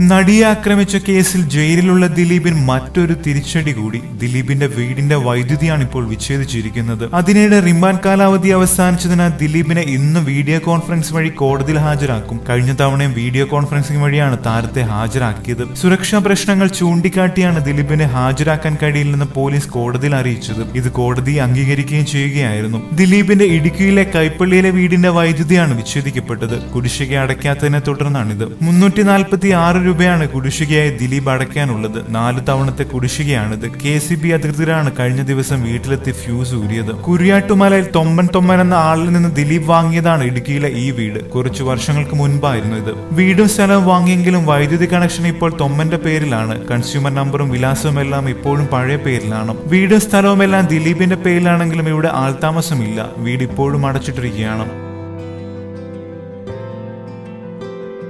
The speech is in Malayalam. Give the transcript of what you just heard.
നടിയെ ആക്രമിച്ച കേസിൽ ജയിലിലുള്ള ദിലീപിന് മറ്റൊരു തിരിച്ചടി കൂടി. ദിലീപിന്റെ വീടിന്റെ വൈദ്യുതിയാണ് ഇപ്പോൾ വിച്ഛേദിച്ചിരിക്കുന്നത്. അതിനിടെ റിമാൻഡ് കാലാവധി അവസാനിച്ചതിനാൽ ദിലീപിനെ ഇന്ന് വീഡിയോ കോൺഫറൻസ് വഴി കോടതിയിൽ ഹാജരാക്കും. കഴിഞ്ഞ തവണയും വീഡിയോ കോൺഫറൻസിംഗ് വഴിയാണ് താരത്തെ ഹാജരാക്കിയത്. സുരക്ഷാ പ്രശ്നങ്ങൾ ചൂണ്ടിക്കാട്ടിയാണ് ദിലീപിനെ ഹാജരാക്കാൻ കഴിയില്ലെന്ന് പോലീസ് കോടതിയിൽ അറിയിച്ചത്. ഇത് കോടതി അംഗീകരിക്കുകയും ചെയ്യുകയായിരുന്നു. ദിലീപിന്റെ ഇടുക്കിയിലെ കൈപ്പള്ളിയിലെ വീടിന്റെ വൈദ്യുതിയാണ് വിച്ഛേദിക്കപ്പെട്ടത്. കുടിശ്ശിക അടയ്ക്കാത്തതിനെ തുടർന്നാണിത്. മുന്നൂറ്റി നാൽപ്പത്തി ആറ് രൂപയാണ് കുടിശ്ശികയായി ദിലീപ് അടയ്ക്കാനുള്ളത്. നാല് തവണത്തെ കുടിശ്ശികയാണിത്. കെ സി ബി അധികൃതരാണ് കഴിഞ്ഞ ദിവസം വീട്ടിലെത്തി ഫ്യൂസ് ഊരിയത്. കുരിയാട്ടുമലയിൽ തൊമ്പൻ തൊമ്മൻ എന്ന ആളിൽ നിന്ന് ദിലീപ് വാങ്ങിയതാണ് ഇടുക്കിയിലെ ഈ വീട്. കുറച്ചു വർഷങ്ങൾക്ക് മുൻപായിരുന്നു ഇത്. വീടും സ്ഥലവും വാങ്ങിയെങ്കിലും വൈദ്യുതി കണക്ഷൻ ഇപ്പോൾ തൊമ്മന്റെ പേരിലാണ്. കൺസ്യൂമർ നമ്പറും വിലാസവും എല്ലാം ഇപ്പോഴും പഴയ പേരിലാണ്. വീടും സ്ഥലവും എല്ലാം ദിലീപിന്റെ പേരിലാണെങ്കിലും ഇവിടെ ആൾതാമസമില്ല. വീട് ഇപ്പോഴും അടച്ചിട്ടിരിക്കുകയാണ്.